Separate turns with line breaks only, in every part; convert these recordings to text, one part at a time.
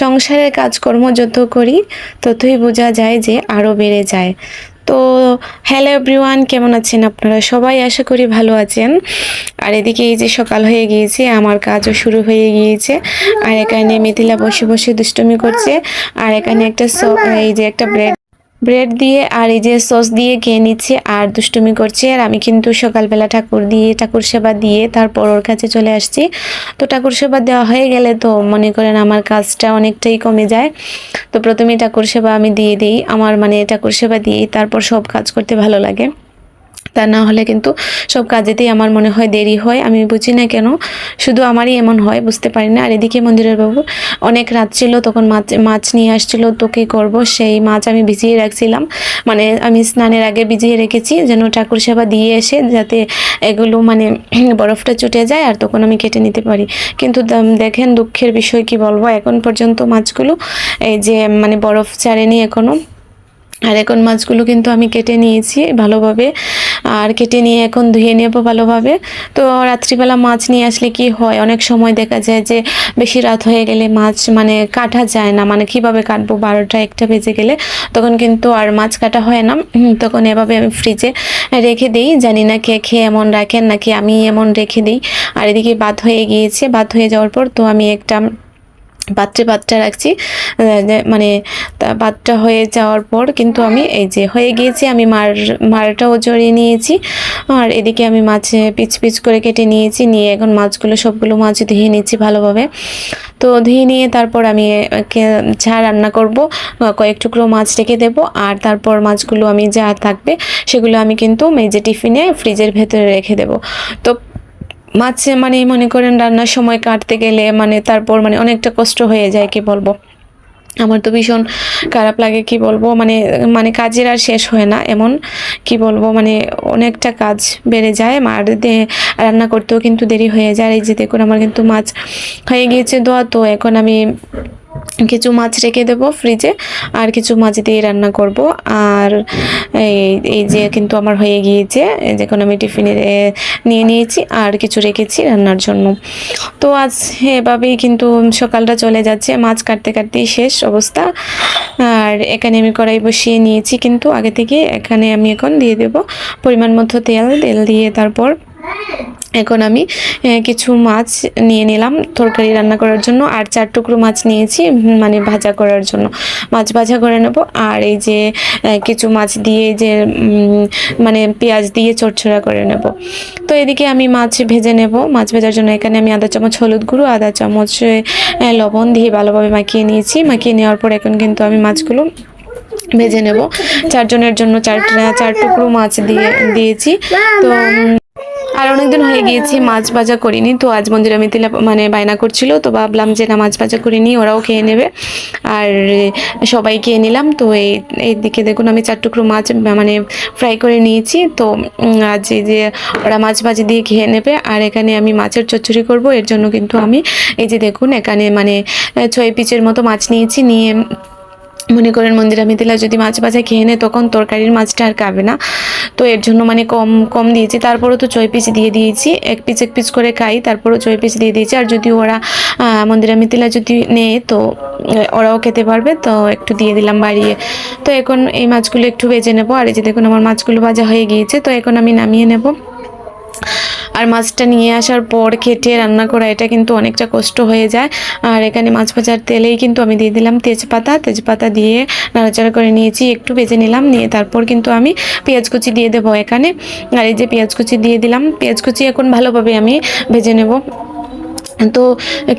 সংসারের কাজকর্ম যত করি, ততই বোঝা যায় যে আরও বেড়ে যায়। তো হ্যালো এভরিওয়ান কেমন আছেন আপনারা? সবাই আশা করি ভালো আছেন। আর এদিকে এই যে সকাল হয়ে গিয়েছে, আমার কাজও শুরু হয়ে গিয়েছে। আর এখানে মিথিলা বসে বসে দুষ্টুমি করছে। আর এখানে একটা এই যে একটা ব্রেড ব্রেড দিয়ে আর এই যে সস দিয়ে খেয়ে নিচ্ছে আর দুষ্টুমি করছে। আর আমি কিন্তু সকালবেলা ঠাকুর দিয়ে, ঠাকুর সেবা দিয়ে তারপর ওর কাছে চলে আসছি। তো ঠাকুর সেবা দেওয়া হয়ে গেলে তো মনে করেন আমার কাজটা অনেকটাই কমে যায়। তো প্রথমে ঠাকুর সেবা আমি দিয়ে দিই। আমার মানে ঠাকুর সেবা দিয়েই তারপর সব কাজ করতে ভালো লাগে। তা না হলে কিন্তু সব কাজেতেই আমার মনে হয় দেরি হয়। আমি বুঝি না কেন, শুধু আমারই এমন হয়, বুঝতে পারি না। আর এদিকে মন্দিরের বাবু, অনেক রাত ছিল, তখন মাছ মাছ নিয়ে আসছিল, তো কী করব? সেই মাছ আমি ভিজিয়ে রাখছিলাম। মানে আমি স্নানের আগে ভিজিয়ে রেখেছি, যেন ঠাকুর সেবা দিয়ে এসে যাতে এগুলো মানে বরফটা চটে যায়, আর তখন আমি কেটে নিতে পারি। কিন্তু দেখেন দুঃখের বিষয় কি বলব? এখন পর্যন্ত মাছগুলো, এই যে মানে বরফ ছাড়েনি এখনও আর এখন মাছগুলো কিন্তু আমি কেটে নিয়েছি ভালোভাবে। আর কেটে নিয়ে এখন ধুয়ে নেব ভালোভাবে। তো রাত্রিবেলা মাছ নিয়ে আসলে কি হয়? অনেক সময় দেখা যায় যে বেশি রাত হয়ে গেলে মাছ মানে কাটা যায় না। মানে কীভাবে কাটবো? বারোটা একটা বেজে গেলে তখন কিন্তু আর মাছ কাটা হয় না। তখন এভাবে আমি ফ্রিজে রেখে দিই। জানি না কে খেয়ে এমন রাখেন, নাকি আমি এমন রেখে দিই। আর এদিকে বাদ হয়ে গিয়েছে। বাদ হয়ে যাওয়ার পর তো আমি একটা পাত্রে ভাতটা রাখছি মানে ভাতটা হয়ে যাওয়ার পর কিন্তু আমি এই যে হয়ে গিয়েছি, আমি মার, মারটাও জড়িয়ে নিয়েছি। আর এদিকে আমি মাছ পিচ পিচ করে কেটে নিয়েছি, নিয়ে এখন মাছগুলো সবগুলো মাছ ধুয়ে নিচ্ছি ভালোভাবে। তো ধুয়ে নিয়ে তারপর আমি যা রান্না করব কয়েক টুকরো মাছ রেখে দেব। আর তারপর মাছগুলো আমি যা থাকবে, সেগুলো আমি কিন্তু যে টিফিনে ফ্রিজের ভেতরে রেখে দেব। তো মাছে মানে মনে করেন রান্নার সময় কাটতে গেলে মানে তারপর মানে অনেকটা কষ্ট হয়ে যায়, কি বলব? আমার তো ভীষণ খারাপ লাগে, কি বলব? মানে মানে কাজের আর শেষ হয় না এমন, কি বলব? মানে অনেকটা কাজ বেড়ে যায়, আর রান্না করতেও কিন্তু দেরি হয়ে যায়। এই যে দেখুন, আমার কিন্তু মাছ হয়ে গিয়েছে দোয়া, তো এখন আমি কিছু মাছ রেখে দেবো ফ্রিজে আর কিছু মাছ দিয়ে রান্না করব। আর এই যে কিন্তু আমার হয়ে গিয়েছে, এই যে এখন আমি টিফিনে নিয়ে নিয়েছি, আর কিছু রেখেছি রান্নার জন্য। তো আজ এভাবেই কিন্তু সকালটা চলে যাচ্ছে, মাছ কাটতে কাটতেই শেষ অবস্থা। আর এখানে আমি কড়াই বসিয়ে নিয়েছি কিন্তু আগে থেকে, এখানে আমি এখন দিয়ে দেব পরিমাণ মতো তেল তেল দিয়ে তারপর এখন আমি কিছু মাছ নিয়ে নিলাম তরকারি রান্না করার জন্য, আর চার টুকরো মাছ নিয়েছি মানে ভাজা করার জন্য। মাছ ভাজা করে নেব, আর এই যে কিছু মাছ দিয়ে যে মানে পেঁয়াজ দিয়ে চড়চড়া করে নেব। তো এদিকে আমি মাছ ভেজে নেব। মাছ ভেজার জন্য এখানে আমি আধা চামচ, হলুদ গুঁড়ো আধা চামচ লবণ দিয়ে ভালোভাবে মাখিয়ে নিয়েছি। মাখিয়ে নেওয়ার পর এখন কিন্তু আমি মাছগুলো ভেজে নেব। চারজনের জন্য চারটা চার টুকরো মাছ দিয়ে, দিয়েছি। তো আর অনেকদিন হয়ে গিয়েছে মাছ ভাজা করিনি। তো আজ মন্দিরা মিতিলা মানে বায়না করছিল তো ভাবলাম যে না মাছ ভাজা করিনি ওরাও খেয়ে নেবে। আর সবাই খেয়ে নিলাম তো এই এইদিকে দেখুন আমি চার টুকরো মাছ মানে ফ্রাই করে নিয়েছি। তো আজ এই যে ওরা মাছ ভাজি দিয়ে খেয়ে নেবে আর এখানে আমি মাছের চচ্চড়ি করব এর জন্য কিন্তু আমি এই যে দেখুন এখানে মানে ছয় পিচের মতো মাছ নিয়েছি নিয়ে মনে করেন মন্দিরা মিথিলা যদি মাছ ভাজা খেয়ে নেয় তখন তরকারির মাছটা আর খাবে না। তো এর জন্য মানে কম কম দিয়েছি। তারপরও তো চই পিস দিয়ে দিয়েছি। এক পিস এক পিস করে খাই, তারপরও চই পিস দিয়ে দিয়েছি। আর যদি ওরা মন্দিরা মিথিলা যদি নেয়, তো ওরাও খেতে পারবে। তো একটু দিয়ে দিলাম বাড়িয়ে। তো এখন এই মাছগুলো একটু ভেজে নেব। আর এই যে দেখুন, আমার মাছগুলো ভাজা হয়ে গিয়েছে। তো এখন আমি নামিয়ে নেব। আর মাছটা নিয়ে আসার পর খেটে রান্না করা, এটা কিন্তু অনেকটা কষ্ট হয়ে যায়। আর এখানে মাছ ভাজার তেলেই কিন্তু আমি দিয়ে দিলাম তেজপাতা। তেজপাতা দিয়ে নাড়াচাড়া করে নিয়েছি, একটু ভেজে নিলাম, নিয়ে তারপর কিন্তু আমি পেঁয়াজ কুচি দিয়ে দেবো এখানে। আর এই যে পেঁয়াজ কুচি দিয়ে দিলাম, পেঁয়াজ কুচি এখন ভালোভাবে আমি ভেজে নেব। তো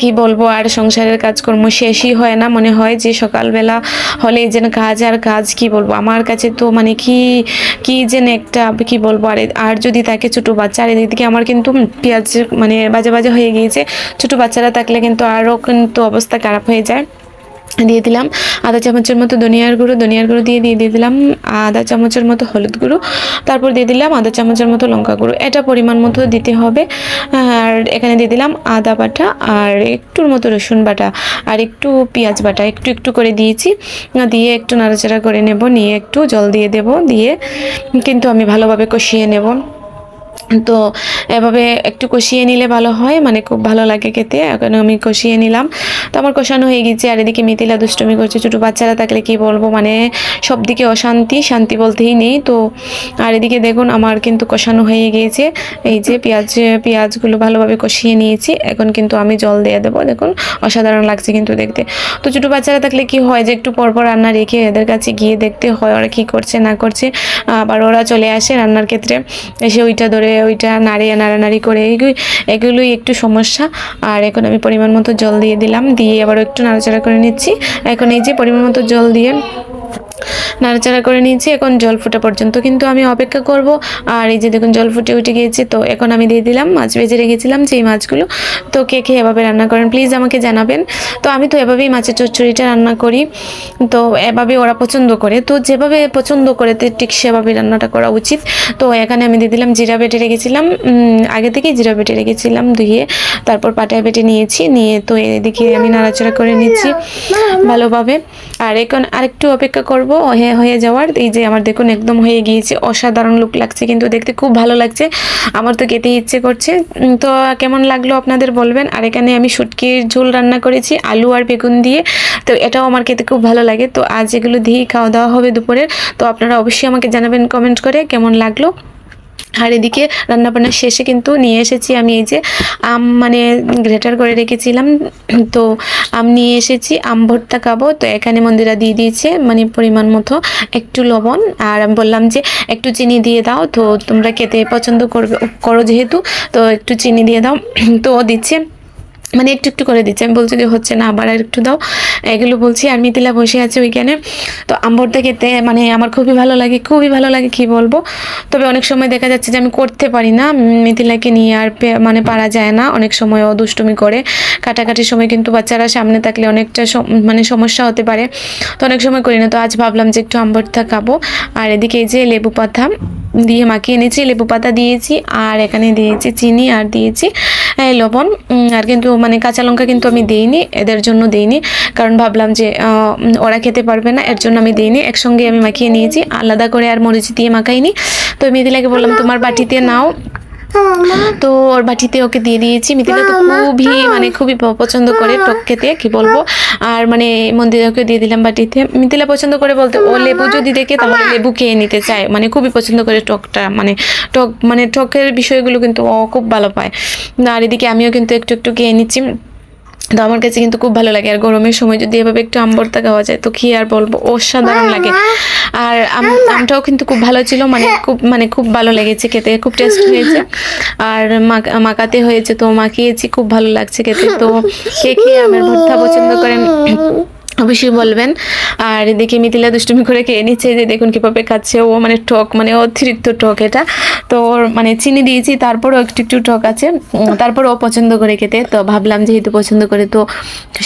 কি বলব, আর সংসারের কাজকর্ম শেষই হয় না। মনে হয় যে সকালবেলা হলে যেন কাজ, আর কাজ কি বলব? আমার কাছে তো মানে কি কি যেন একটা কি বলব, আর আর যদি তাকে ছোটো বাচ্চা, আর এদিকে আমার কিন্তু পেঁয়াজ মানে বাজে বাজে হয়ে গিয়েছে। ছোটো বাচ্চারা থাকলে কিন্তু আরও কিন্তু অবস্থা খারাপ হয়ে যায়। দিয়ে দিলাম। আধা চামচের মতো ধনিয়ার গুঁড়ো ধনিয়ার গুঁড়ো দিয়ে দিয়ে দিয়ে দিলাম। আধা চামচের মতো হলুদ গুঁড়ো। তারপর দিয়ে দিলাম আধা চামচের মতো লঙ্কা গুঁড়ো। এটা পরিমাণ মতো দিতে হবে। আর এখানে দিয়ে দিলাম আদা বাটা আর একটুর মতো রসুন বাটা আর একটু পেঁয়াজ বাটা। একটু একটু করে দিয়েছি। দিয়ে একটু নাড়াচাড়া করে নেব। নিয়ে একটু জল দিয়ে দেব। দিয়ে কিন্তু আমি ভালোভাবে কষিয়ে নেব। তো এভাবে একটু কষিয়ে নিলে ভালো হয় মানে খুব ভালো লাগে খেতে, এখন আমি কষিয়ে নিলাম। তো আমার কষানো হয়ে গেছে, আর এদিকে মিথিলা দুষ্টমি করছে, ছোটো বাচ্চারা থাকলে কি বলব মানে সব দিকে অশান্তি, শান্তি বলতেই নেই। তো আর এদিকে দেখুন, আমার কিন্তু কষানো হয়ে গিয়েছে। এই যে পেঁয়াজ, পেঁয়াজগুলো ভালোভাবে কষিয়ে নিয়েছি, এখন কিন্তু আমি জল দিয়ে দেবো। দেখুন, অসাধারণ লাগছে কিন্তু দেখতে। তো ছোটো বাচ্চারা থাকলে কি হয় যে একটু পরপর রান্না রেখে এদের কাছে গিয়ে দেখতে হয়, ওরা কী করছে, না করছে। আবার ওরা চলে আসে রান্নার ক্ষেত্রে, এসে ওইটা ধরে ওইটা নাড়িয়ে নাড়ানাড়ি করে এগুলি এগুলোই একটু সমস্যা। আর এখন আমি পরিমাণ মতো জল দিয়ে দিলাম, দিয়ে আবারও একটু নাড়াচাড়া করে নিচ্ছি। এখন এই যে পরিমাণ মতো জল দিয়ে নাড়াচাড়া করে নিয়েছি এখন জল ফোটা পর্যন্ত কিন্তু আমি অপেক্ষা করব। আর এই যে দেখুন জল ফুটে উঠে গিয়েছে তো এখন আমি দিয়ে দিলাম মাছ ভেজে রেখেছিলাম সেই মাছগুলো। তো কে কে এভাবে রান্না করেন প্লিজ আমাকে জানাবেন। তো আমি তো এভাবেই মাছের চচ্চড়িটা রান্না করি তো এভাবে ওরা পছন্দ করে। তো যেভাবে পছন্দ করে তো ঠিক সেভাবে রান্নাটা করা উচিত। তো এখানে আমি দিয়ে দিলাম জিরা বেটে রেখেছিলাম আগে থেকেই জিরা বেটে রেখেছিলাম ধুয়ে তারপর পাটায় বেটে নিয়েছি নিয়ে তো এদিকে আমি নাড়াচাড়া করে নিচ্ছি ভালোভাবে। আর এখন আরেকটু অপেক্ষা করব হয়ে হয়ে যাওয়ার। এই যে আমার দেখুন একদম হয়ে গিয়েছে, অসাধারণ লুক লাগছে কিন্তু দেখতে, খুব ভালো লাগছে। আমার তো খেতে ইচ্ছে করছে। তো কেমন লাগল আপনাদের বলবেন? আর এখানে আমি শুটকির ঝোল রান্না করেছি, আলু আর বেগুন দিয়ে। তো এটাও আমার খেতে খুব ভালো লাগে। তো আজ এগুলো দিয়েই খাওয়া দাওয়া হবে দুপুরের। তো আপনারা অবশ্যই আমাকে জানাবেন কমেন্ট করে কেমন লাগল। আর এদিকে রান্নাবান্নার শেষে কিন্তু নিয়ে এসেছি আমি এই যে আম মানে গ্রেটার করে রেখেছিলাম। তো আম নিয়ে এসেছি, আম ভর্তা খাব। তো এখানে মন্দিরা দিয়ে দিয়েছে মানে পরিমাণ মতো একটু লবণ। আর আমি বললাম যে একটু চিনি দিয়ে দাও, তো তোমরা খেতে পছন্দ করবে, করো যেহেতু, তো একটু চিনি দিয়ে দাও। তো দিচ্ছে মানে একটু একটু করে দিচ্ছে। আমি বলছি যে, হচ্ছে না, আবার আর একটু দাও। এগুলো বলছি, আর মিথিলা বসে আছে ওইখানে। তো আম্বরটা খেতে মানে আমার খুবই ভালো লাগে, খুবই ভালো লাগে কি বলব? তবে অনেক সময় দেখা যাচ্ছে যে, আমি করতে পারি না। মিথিলাকে নিয়ে আর মানে পারা যায় না। অনেক সময় ও দুষ্টুমি করে। কাটাকাটির সময় কিন্তু বাচ্চারা সামনে থাকলে অনেকটা মানে সমস্যা হতে পারে। তো অনেক সময় করি না। তো আজ ভাবলাম যে, একটু আম্বরটা খাব। আর এদিকে এই যে লেবু পাতা দিয়ে মাখিয়ে নিয়েছি লেবু পাতা দিয়েছি আর এখানে দিয়েছি চিনি আর দিয়েছি লবণ আর কিন্তু মানে কাঁচা লঙ্কা কিন্তু আমি দিইনি এদের জন্য দিইনি কারণ ভাবলাম যে ওরা খেতে পারবে না এর জন্য আমি দিইনি একসঙ্গে আমি মাখিয়ে নিয়েছি আলাদা করে আর মরিচ দিয়ে মাখাইনি। তো মিথিলাকে বললাম তোমার বাটিতে নাও। তো ওর বাটিতে ওকে দিয়ে দিয়েছি। মিথিলা তো খুবই মানে খুবই পছন্দ করে টক খেতে কি বলব? আর মানে মন্দিরে ওকে দিয়ে দিলাম বাটিতে। মিথিলা পছন্দ করে বলতে ও লেবু যদি দেখে তাহলে লেবু খেয়ে নিতে চায়। মানে খুবই পছন্দ করে টকটা মানে টক মানে টকের বিষয়গুলো কিন্তু ও খুব ভালো পায়। আর এদিকে আমিও কিন্তু একটু একটু খেয়ে নিচ্ছি। তো আমার কাছে কিন্তু খুব ভালো লাগে। আর গরমের সময় যদি এভাবে একটু আম্বরতা খাওয়া যায় তো কি আর বলব? অসাধারণ লাগে। আর আম- আমটাও কিন্তু খুব ভালো ছিল মানে খুব মানে খুব ভালো লেগেছে খেতে খুব টেস্ট হয়েছে। আর মাকাতে মাখাতে হয়েছে তো মাখিয়েছি খুব ভালো লাগছে খেতে। তো কে খেয়ে আমার ভর্তা পছন্দ করেন? অবশ্যই বলবেন। আর এদিকে মিথিলা দুষ্টুমি করে খেয়ে নিচ্ছে যে দেখুন কীভাবে খাচ্ছে। ও মানে টক মানে অতিরিক্ত টক এটা। তো ওর মানে চিনি দিয়েছি তারপরও একটু একটু টক আছে। তারপর ও পছন্দ করে খেতে। তো ভাবলাম যেহেতু পছন্দ করে তো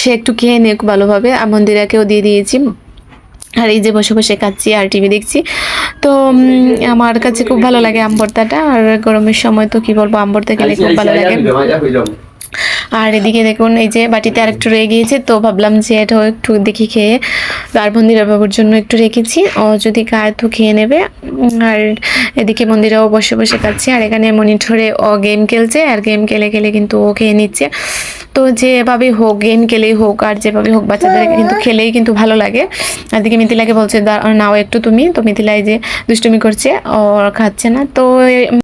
সে একটু খেয়ে নেক ভালোভাবে। মন্দিরাকেও দিয়ে দিয়েছি। আর এই যে বসে বসে খাচ্ছি আর টিভি দেখছি। তো আমার কাছে খুব ভালো লাগে আম ভর্তাটা। আর গরমের সময় তো কি বলব আম ভর্তা খেলে খুব ভালো লাগে। আর এদিকে দেখুন, এই যে বাটিতে আর একটু রয়ে গিয়েছে, তো ভাবলাম যে এটাও একটু দেখি খেয়ে আর মন্দিরা বাবুর জন্য একটু রেখেছি। ও যদি খায় তো খেয়ে নেবে। আর এদিকে মন্দিরাও বসে বসে খাচ্ছে। আর এখানে মনিটরে ও গেম খেলছে, আর গেম খেলে খেলে কিন্তু ও খেয়ে নিচ্ছে। তো যেভাবে হোক, গেম খেলেই হোক, আর যেভাবে হোক বাচ্চাদের কিন্তু খেলেই কিন্তু ভালো লাগে। আর এদিকে মিথিলাকে বলছে "দা- নাও একটু তুমি। তো মিথিলা এই যে দুষ্টুমি করছে, ও খাচ্ছে না। তো